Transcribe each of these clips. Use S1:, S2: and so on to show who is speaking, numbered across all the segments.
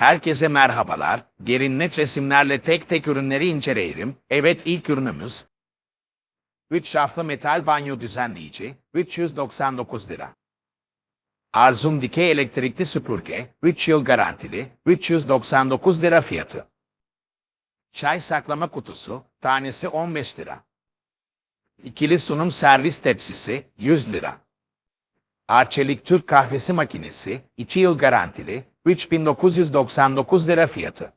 S1: Herkese merhabalar. Derin net resimlerle tek tek ürünleri inceleyelim. Evet ilk ürünümüz 3 şaflı metal banyo düzenleyici 399 lira. Arzum dikey elektrikli süpürge 3 yıl garantili 399 lira fiyatı. Çay saklama kutusu tanesi 15 lira. İkili sunum servis tepsisi 100 lira. Arçelik Türk kahvesi makinesi 2 yıl garantili 3999 lira fiyatı.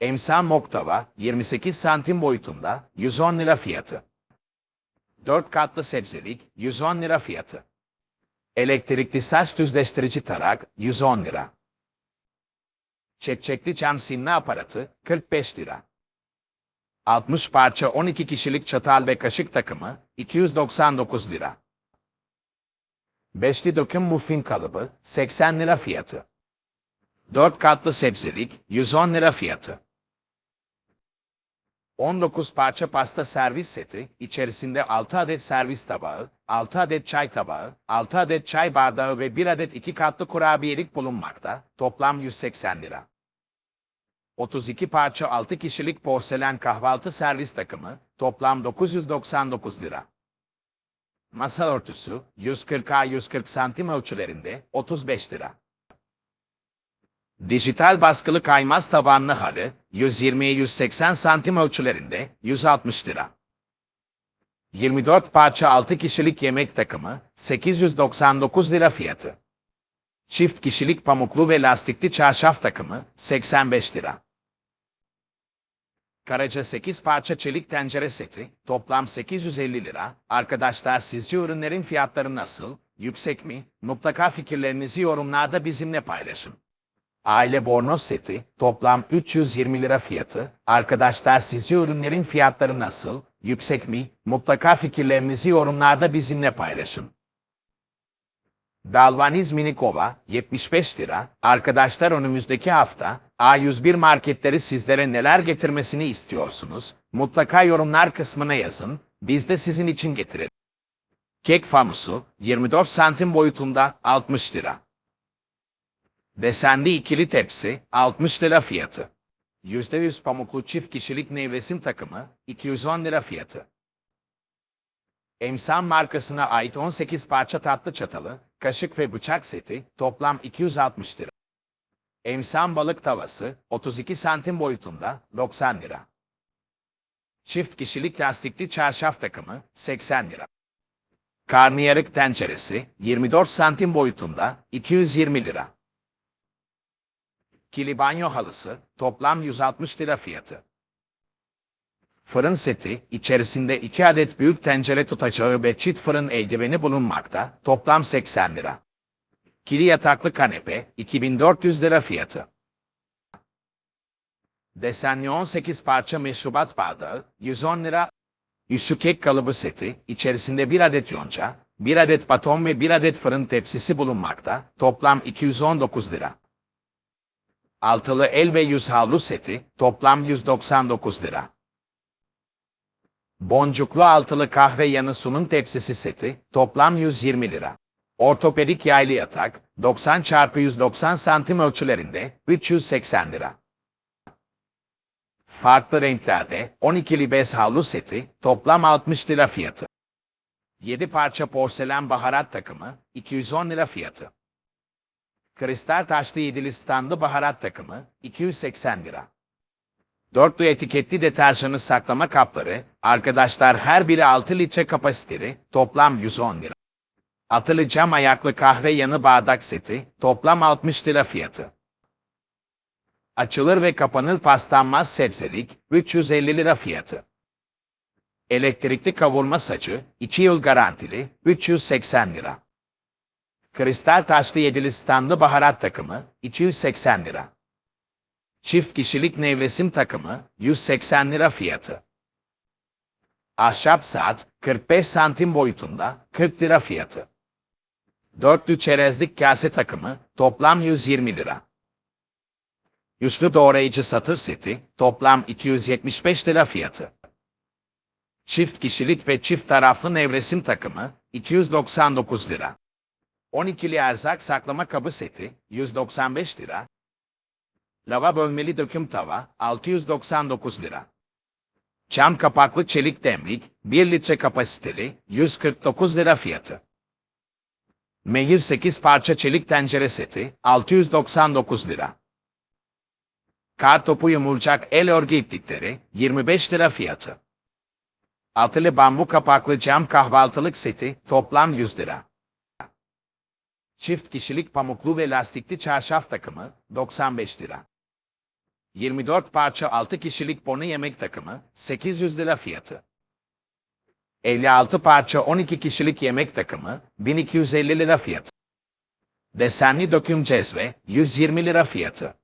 S1: Emsan Moktava 28 santim boyutunda 110 lira fiyatı. 4 katlı sebzelik 110 lira fiyatı. Elektrikli saç düzleştirici tarak 110 lira. Çekçekli cam silme aparatı 45 lira. 60 parça 12 kişilik çatal ve kaşık takımı 299 lira. Beşli döküm muffin kalıbı 80 lira fiyatı. 4 katlı sebzelik 110 lira fiyatı. 19 parça pasta servis seti, içerisinde 6 adet servis tabağı, 6 adet çay tabağı, 6 adet çay bardağı ve 1 adet 2 katlı kurabiyelik bulunmakta, toplam 180 lira. 32 parça 6 kişilik porselen kahvaltı servis takımı, toplam 999 lira. Masa örtüsü 140'a 140 santim ölçülerinde 35 lira. Dijital baskılı kaymaz tabanlı halı 120'ye 180 santim ölçülerinde 160 lira. 24 parça 6 kişilik yemek takımı 899 lira fiyatı. Çift kişilik pamuklu ve lastikli çarşaf takımı 85 lira. Karaca 8 parça çelik tencere seti, toplam 850 lira. Arkadaşlar sizce ürünlerin fiyatları nasıl? Yüksek mi? Mutlaka fikirlerinizi yorumlarda bizimle paylaşın. Aile bornoz seti, toplam 320 lira fiyatı. Arkadaşlar sizce ürünlerin fiyatları nasıl? Yüksek mi? Mutlaka fikirlerinizi yorumlarda bizimle paylaşın. Dalvaniz Minikova 75 lira. Arkadaşlar önümüzdeki hafta A101 marketleri sizlere neler getirmesini istiyorsunuz? Mutlaka yorumlar kısmına yazın. Biz de sizin için getirelim. Kek famusu 24 santim boyutunda 60 lira. Desenli ikili tepsi 60 lira fiyatı. %100 pamuklu çift kişilik nevresim takımı 210 lira fiyatı. Emsan markasına ait 18 parça tatlı çatalı, kaşık ve bıçak seti toplam 260 lira. Emsan balık tavası 32 santim boyutunda 90 lira. Çift kişilik lastikli çarşaf takımı 80 lira. Karnıyarık tenceresi 24 santim boyutunda 220 lira. Kili banyo halısı toplam 160 lira fiyatı. Fırın seti, içerisinde 2 adet büyük tencere tutacağı ve çift fırın eldiveni bulunmakta, toplam 80 lira. Kili yataklı kanepe, 2400 lira fiyatı. Desenli 18 parça meşrubat bardağı, 110 lira. Üssü kek kalıbı seti, içerisinde 1 adet yonca, 1 adet baton ve 1 adet fırın tepsisi bulunmakta, toplam 219 lira. Altılı el ve yüz havlu seti, toplam 199 lira. Boncuklu altılı kahve yanı sunum tepsisi seti, toplam 120 lira. Ortopedik yaylı yatak, 90 x 190 santim ölçülerinde, 380 lira. Farklı renklerde 12'li bez havlu seti, toplam 60 lira fiyatı. 7 parça porselen baharat takımı, 210 lira fiyatı. Kristal taşlı yedili standlı baharat takımı, 280 lira. Dörtlü etiketli deterjanı saklama kapları, arkadaşlar her biri 6 litre kapasiteli, toplam 110 lira. Atılı cam ayaklı kahve yanı bardak seti, toplam 60 lira fiyatı. Açılır ve kapanır paslanmaz sebzelik, 350 lira fiyatı. Elektrikli kavurma saçı, 2 yıl garantili, 380 lira. Kristal taşlı yedili standlı baharat takımı, 280 lira. Çift kişilik nevresim takımı 180 lira fiyatı. Ahşap saat 45 santim boyutunda 40 lira fiyatı. Dörtlü çerezlik kase takımı toplam 120 lira. Üçlü doğrayıcı satır seti toplam 275 lira fiyatı. Çift kişilik ve çift taraflı nevresim takımı 299 lira. 12'li erzak saklama kabı seti 195 lira. Lava bölmeli döküm tava 699 lira. Cam kapaklı çelik demlik 1 litre kapasiteli 149 lira fiyatı. Mehir 8 parça çelik tencere seti 699 lira. Kar topu yumurcak el örgü iplikleri 25 lira fiyatı. Altılı bambu kapaklı cam kahvaltılık seti toplam 100 lira. Çift kişilik pamuklu ve lastikli çarşaf takımı 95 lira. 24 parça 6 kişilik bonu yemek takımı 800 lira fiyatı. 56 parça 12 kişilik yemek takımı 1250 lira fiyatı. Desenli döküm cezve 120 lira fiyatı.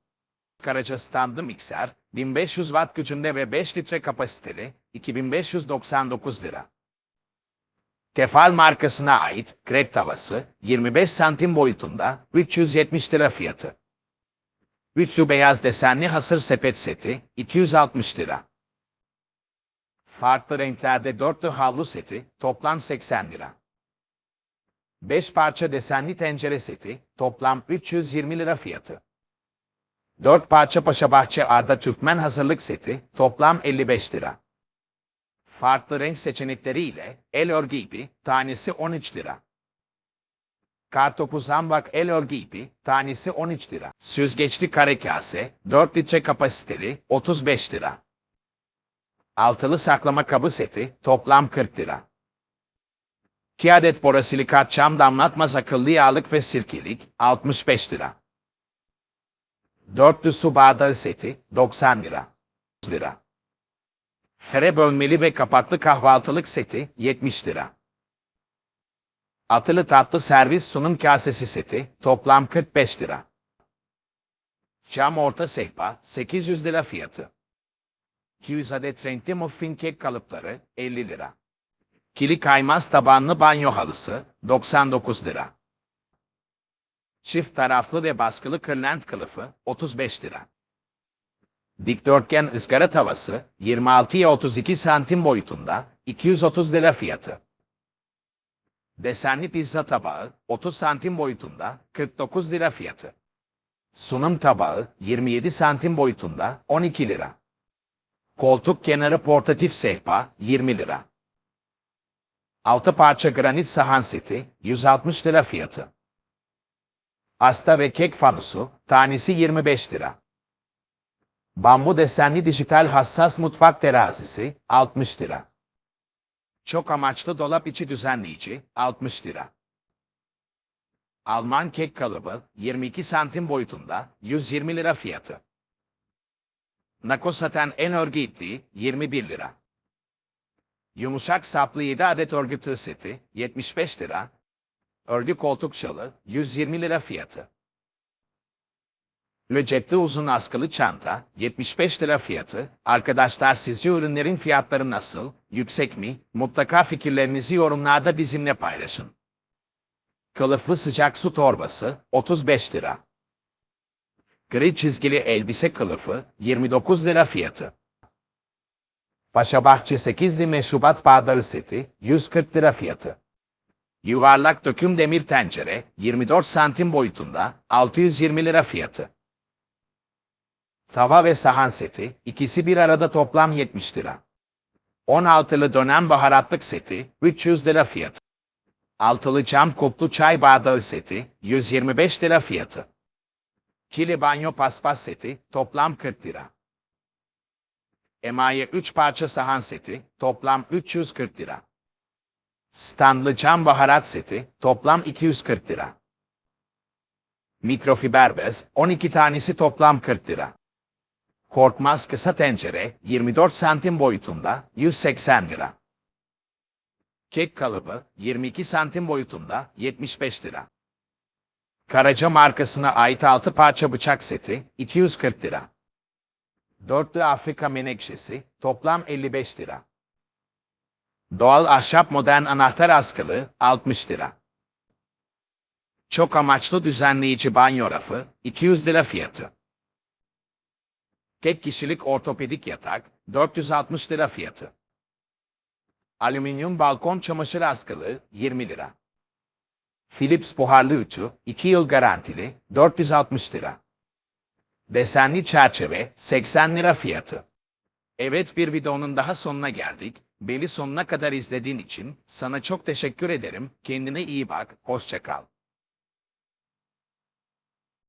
S1: Karaca standı mikser 1500 watt gücünde ve 5 litre kapasiteli 2599 lira. Tefal markasına ait krep tavası 25 santim boyutunda 370 lira fiyatı. Üçlü beyaz desenli hasır sepet seti 260 lira. Farklı renklerde dörtlü havlu seti toplam 80 lira. 5 parça desenli tencere seti toplam 320 lira fiyatı. 4 parça Paşabahçe Arda Türkmen hazırlık seti toplam 55 lira. Farklı renk seçenekleriyle el örgü ipi tanesi 13 lira. Kartopu zambak el örgü ipi tanesi 13 lira. Süzgeçli kare kase 4 litre kapasiteli 35 lira. Altılı saklama kabı seti toplam 40 lira. 2 adet borosilikat çam damlatmaz akıllı yağlık ve sirkelik 65 lira. Dörtlü su bardağı seti 90 lira. lira. Fere bölmeli ve kapaklı kahvaltılık seti 70 lira. Atılı tatlı servis sunum kasesi seti toplam 45 lira. Cam orta sehpa 800 lira fiyatı. 200 adet renkli muffin kek kalıpları 50 lira. Kili kaymaz tabanlı banyo halısı 99 lira. Çift taraflı ve baskılı kırlent kılıfı 35 lira. Dikdörtgen ızgara tavası 26'ya 32 santim boyutunda 230 lira fiyatı. Desenli pizza tabağı 30 santim boyutunda 49 lira fiyatı. Sunum tabağı 27 santim boyutunda 12 lira. Koltuk kenarı portatif sehpa 20 lira. Altı parça granit sahan seti 160 lira fiyatı. Asta ve kek fanusu tanesi 25 lira. Bambu desenli dijital hassas mutfak terazisi 60 lira. Çok amaçlı dolap içi düzenleyici 60 lira. Alman kek kalıbı 22 santim boyutunda 120 lira fiyatı. Nako saten en örgü ipliği 21 lira. Yumuşak saplı 7 adet örgü tığ seti 75 lira. Örgü koltuk şalı 120 lira fiyatı. Ve uzun askılı çanta 75 lira fiyatı. Arkadaşlar sizce ürünlerin fiyatları nasıl? Yüksek mi? Mutlaka fikirlerinizi yorumlarda bizimle paylaşın. Kılıflı sıcak su torbası 35 lira. Gri çizgili elbise kılıfı 29 lira fiyatı. Paşabahçe 8'li meşrubat bardağı seti 140 lira fiyatı. Yuvarlak döküm demir tencere 24 santim boyutunda 620 lira fiyatı. Tava ve sahan seti ikisi bir arada toplam 70 lira. 16'lı dönem baharatlık seti 300 lira fiyatı. Altılı cam kuplu çay bardağı seti 125 lira fiyatı. Kili banyo paspas seti toplam 40 lira. Emaye 3 parça sahan seti toplam 340 lira. Standlı cam baharat seti toplam 240 lira. Mikrofiber bez 12 tanesi toplam 40 lira. Korkmaz kısa tencere 24 santim boyutunda 180 lira. Kek kalıbı 22 santim boyutunda 75 lira. Karaca markasına ait 6 parça bıçak seti 240 lira. Dörtlü Afrika menekşesi toplam 55 lira. Doğal ahşap modern anahtar askılı 60 lira. Çok amaçlı düzenleyici banyo rafı 200 lira fiyatı. Tek kişilik ortopedik yatak 460 lira fiyatı. Alüminyum balkon çamaşır askılı 20 lira. Philips buharlı ütü 2 yıl garantili 460 lira. Desenli çerçeve 80 lira fiyatı. Evet bir videonun daha sonuna geldik. Beni sonuna kadar izlediğin için sana çok teşekkür ederim. Kendine iyi bak. Hoşça kal.